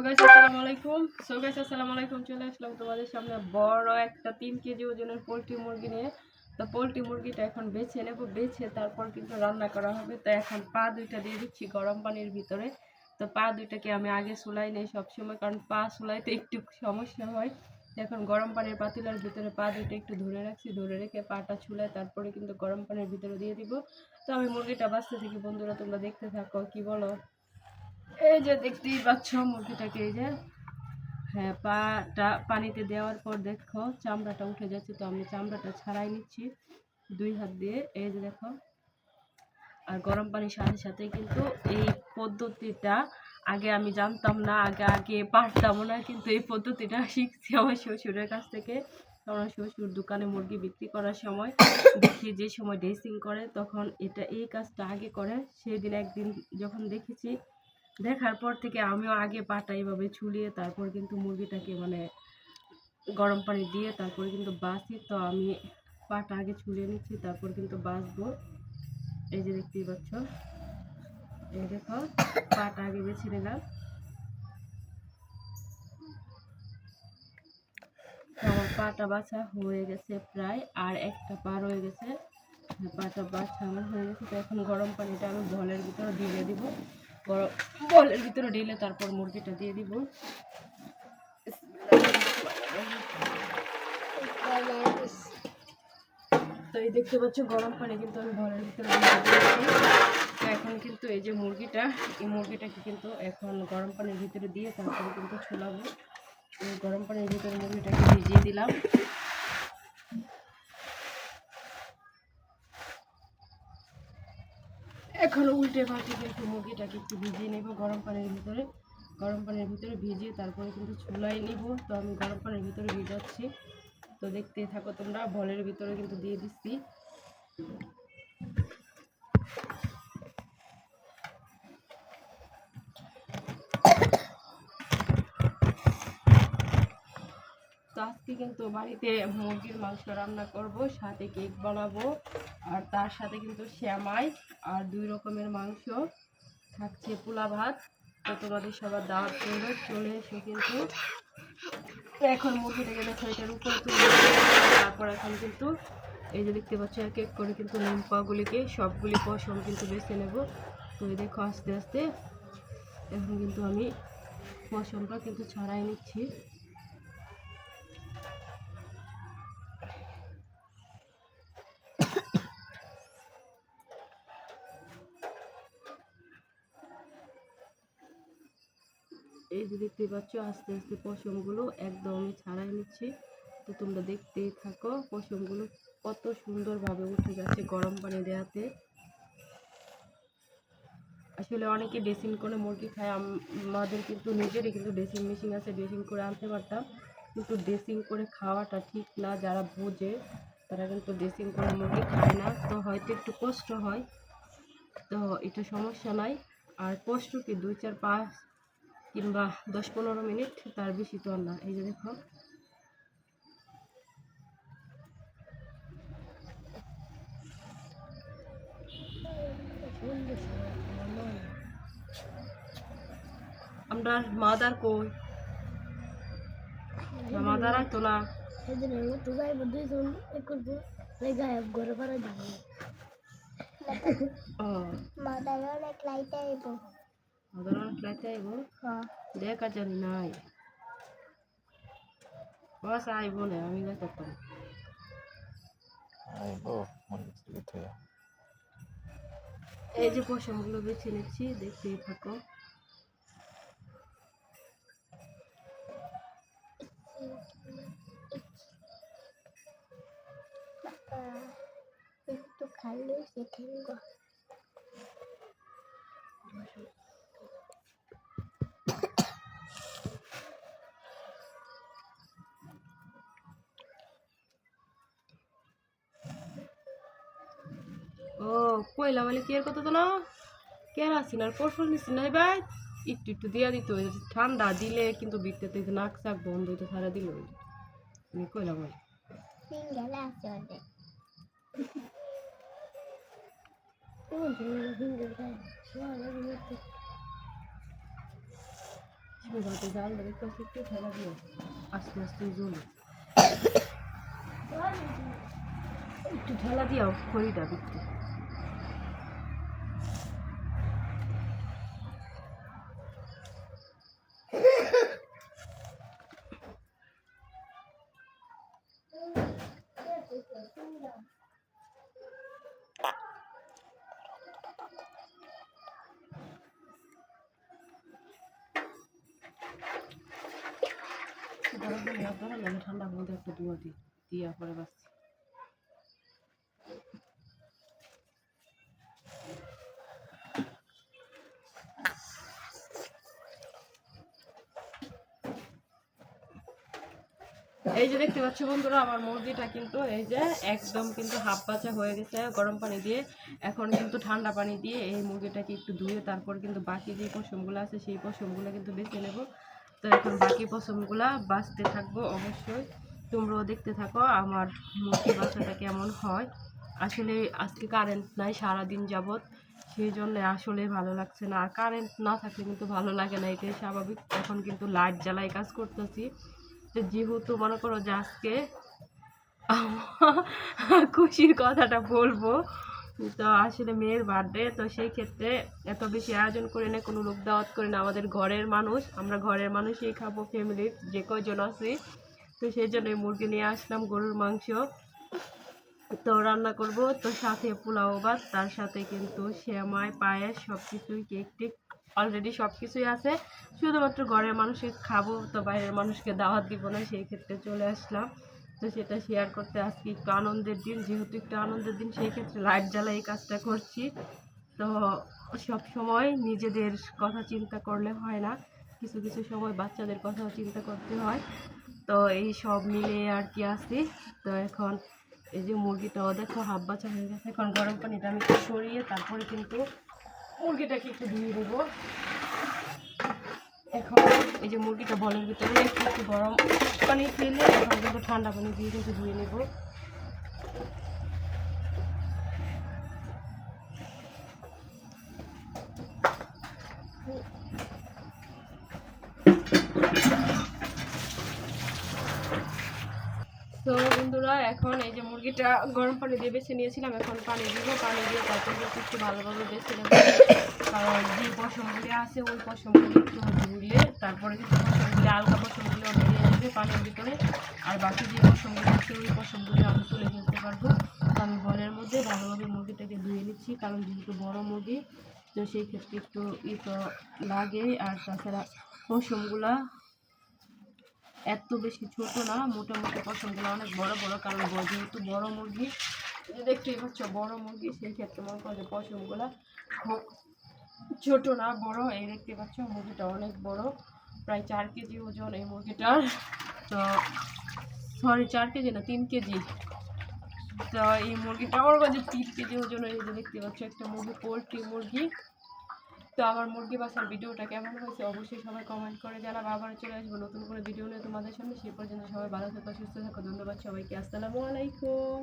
পা দুইটা গরম পানির ভিতরে। তো পা দুইটাকে আমি আগে সুলাই নেই সবসময়, কারণ পা সুলাইতে একটু সমস্যা হয়। এখন গরম পানির পাতিলার ভিতরে পা দুইটা একটু ধরে রাখছি, ধরে রেখে পাটা ছুলায় তারপরে কিন্তু গরম পানির ভিতরে দিয়ে দিব। তো আমি মুরগিটা বাঁচতে থাকি, বন্ধুরা তোমরা দেখতে থাকো, কি বলো? এই যে দেখতেই পাচ্ছ মুরগিটাকে, এই যে। হ্যাঁ পাটা পানিতে দেওয়ার পর দেখো চামড়াটা উঠে যাচ্ছে, তো আমি চামড়াটা ছাড়াই নিচ্ছি দুই হাত দিয়ে। এই যে দেখো। আর গরম পানির সাথে সাথে কিন্তু এই পদ্ধতিটা আগে আমি জানতাম না, আগে আগে পারতাম না, কিন্তু এই পদ্ধতিটা শিখছি আমার শ্বশুরের কাছ থেকে। আমার শ্বশুর দোকানে মুরগি বিক্রি করার সময় দেখি যে সময় ড্রেসিং করে, তখন এটা এই কাজটা আগে করে। সেদিন একদিন যখন দেখেছি দেখার পর থেকে আমিও আগে পাটা এইভাবে ছুলিয়ে তারপর কিন্তু মুরগিটাকে মানে গরম পানি দিয়ে তারপরে কিন্তু বাছি তো আমি পাটা আগে ছুলিয়ে নিচ্ছি, তারপর কিন্তু বাছবো এই যে দেখতেই পাচ্ছ। এই দেখো, পাটা আগে বেছে নিলাম। আমার পাটা বাছা হয়ে গেছে প্রায়, আর একটা পা রয়ে গেছে। পাটা বাছা আমার হয়ে গেছে। তো এখন গরম পানিটা আমি বলের ভিতরে ঢেলে দিব। গরম বলের ভিতরে ঢেলে তারপর মুরগিটা দিয়ে দিব। তো এই দেখতে পাচ্ছ, গরম পানি কিন্তু আমি বলের ভিতরে এখন কিন্তু এই যে মুরগিটা, এই মুরগিটাকে কিন্তু এখন গরম পানির ভিতরে দিয়ে তারপরে কিন্তু ছোলাবো। গরম পানির ভিতরে মুরগিটাকে ভিজিয়ে দিলাম। এখন উল্টে পাল্টে কিন্তু মুরগিটাকে একটু ভিজিয়ে নেব গরম পানির ভিতরে। গরম পানির ভিতরে ভিজিয়ে তারপরে কিন্তু চুলাই নিব। তো আমি গরম পানির ভিতরে ভিজাচ্ছি। তো দেখতে থাকো তোমরা, বলের ভিতরে কিন্তু দিয়ে দিচ্ছি। তো আজকে কিন্তু বাড়িতে মুরগির মাংস রান্না করব, সাথে কেক বানাবো। আর তার সাথে কিন্তু শ্যামাই আর দুই রকমের মাংস থাকছে পোলা ভাত। তো তোমাদের সবার দাওয়াত করবে চলে এসে কিন্তু। এখন মুরগিটাকে দেখো এটার উপরে তারপর এখন কিন্তু এই যে দেখতে পাচ্ছ, এক এক করে কিন্তু নিম পাগুলিকে সবগুলি পশম কিন্তু বেছে নেব। তো এই দেখো আস্তে আস্তে। এখন কিন্তু আমি পশমটা কিন্তু ছড়াই নিচ্ছি। এই যে দেখতে পাচ্ছ, আস্তে আস্তে পশমগুলো একদম আমি ছাড়াই নিচ্ছি। তো তোমরা দেখতেই থাকো, পশমগুলো কত সুন্দরভাবে উঠে যাচ্ছে গরম পানি দেওয়াতে। আসলে অনেকে ড্রেসিং করে মুরগি খায় আমাদের কিন্তু নিজেরই কিন্তু ড্রেসিং মেশিন আছে ড্রেসিং করে আনতে পারতাম। কিন্তু ড্রেসিং করে খাওয়াটা ঠিক না, যারা বোঝে তারা কিন্তু ড্রেসিং করে মুরগি খায় না। তো হয়তো একটু কষ্ট হয়, তো এটা সমস্যা নাই। আর কষ্ট কি, দুই চার পাঁচ কিংবা দশ পনেরো মিনিট তার বেশি তো আর না। এই যে দেখো। আমরা মাদার কই? মাদার আর তো না সেদিন আমি তো যাইব দুইজন এ করব গায়েব ঘরে পারা যাব মাদার অনেক লাইট আইব। আইব না আমি যাই করতাম আইবো মনে থেকে থইয়া এই যে পশমগুলো বেছে নিচ্ছি দেখতেই থাকো। একটু খালি সেখানে ও বলে কি এর কথা তো না কেন আসি না পরশু নিছি না ভাই। একটু একটু দিয়া দিত ঠান্ডা দিলে কিন্তু বিকতে তো নাক চাক বন্ধ হইতে সারা দিল আমি কইলাম ফেলা দিও আস্তে আস্তে জ্বলে। একটু ঠেলা দিও খড়িটা বিকতে গরম মধ্যে একটা দুয়া দিই পরে বাস এই যে দেখতে পাচ্ছ বন্ধুরা, আমার মুরগিটা কিন্তু এই যে একদম কিন্তু হাফ পাচা হয়ে গেছে গরম পানি দিয়ে। এখন কিন্তু ঠান্ডা পানি দিয়ে এই মুরগিটাকে একটু ধুয়ে তারপর কিন্তু বাকি যে পশমগুলো আছে, সেই পশমগুলো কিন্তু বেছে নেব। তো এখন বাকি পশমগুলা বাঁচতে থাকব অবশ্যই। তোমরাও দেখতে থাকো আমার মুরগি বাচ্চাটা কেমন হয়। আসলে আজকে কারেন্ট নাই, সারাদিন যাবৎ। সেই জন্য আসলে ভালো লাগছে না। আর কারেন্ট না থাকলে কিন্তু ভালো লাগে না, এটাই স্বাভাবিক। এখন কিন্তু লাইট জ্বালাই কাজ করতেছি। তো যেহেতু মনে করো যে আজকে খুশির কথাটা বলব তো আসলে মেয়ের বার্থডে তো সেই ক্ষেত্রে এত বেশি আয়োজন করে না, কোনো লোক দাওয়াত করে না। আমাদের ঘরের মানুষ, আমরা ঘরের মানুষই খাব ফ্যামিলির যে কয়জন আছি। তো সেই জন্য মুরগি নিয়ে আসলাম, গরুর মাংস। তো রান্না করব, তো সাথে পোলাও ভাত, তার সাথে কিন্তু শ্যামাই পায়েস সব কিছুই কেক টেক অলরেডি সব কিছুই আছে। শুধুমাত্র ঘরের মানুষকে খাব, তো বাইরের মানুষকে দাওয়াত দিব না, সেই ক্ষেত্রে চলে আসলাম। তো সেটা শেয়ার করতে আজকে একটু আনন্দের দিন, যেহেতু একটু আনন্দের দিন সেই ক্ষেত্রে লাইট জ্বালা এই কাজটা করছি। তো সব সময় নিজেদের কথা চিন্তা করলে হয় না, কিছু কিছু সময় বাচ্চাদের কথাও চিন্তা করতে হয়। তো এই সব মিলে আর কি আছি। তো এখন এই যে মুরগিটাও দেখো হাফ বাচ্চা হয়ে গেছে। এখন গরম পানিটা আমি সরিয়ে তারপরে কিন্তু মুরগিটাকে একটু ধুয়ে দেবো এখন এই যে মুরগিটা বলের ভিতরে, একটু গরম পানি ফেলে, এখন কিন্তু ঠান্ডা পানি দিয়ে কিন্তু ধুয়ে নেব। তো বন্ধুরা, এখন এই যে মুরগিটা গরম পানি দিয়ে বেছে নিয়েছিলাম, এখন পানি দিব, পানি দিয়ে তারপর একটু ভালোভাবে বেছে নেব। কারণ যে পশমগুলি আছে, ওই পশমগুলি একটু ধুয়ে তারপরে কিন্তু পশমগুলি, আলগা পশমগুলি বেরিয়ে যাবে পানির ভিতরে। আর বাকি যে পশমগুলি আছে, ওই পশমগুলি আমি তুলে ফেলতে পারব। আমি বলের মধ্যে ভালোভাবে মুরগিটাকে ধুয়ে নিচ্ছি, কারণ যেহেতু বড় মুরগি, তো সেই ক্ষেত্রে একটু ই তো লাগে। আর তাছাড়া পশমগুলা এত বেশি ছোট না, মোটামুটি পশমগুলো অনেক বড় বড় কারণ যেহেতু বড় মুরগি দেখতেই পাচ্ছ, বড় মুরগি, সেই ক্ষেত্রে মনে করো যে পশমগুলো ছোট না, বড়, এই দেখতে পাচ্ছ, মুরগিটা অনেক বড়, প্রায় চার কেজি ওজন এই মুরগিটার। তো সরি চার কেজি না, তিন কেজি। তো, এই মুরগিটা আমার কাছে তিন কেজি ওজন এই যে দেখতে পাচ্ছ, একটা মুরগি, পোলট্রি মুরগি। তো আমার মুরগি বাসার ভিডিওটা কেমন হয়েছে অবশ্যই সবাই কমেন্ট করে জানাব আবার চলে আসব নতুন করে ভিডিও নিয়ে তোমাদের সামনে। সেই পর্যন্ত সবাই ভালো থাকো, সুস্থ থাকো। ধন্যবাদ সবাইকে। আসসালামু আলাইকুম।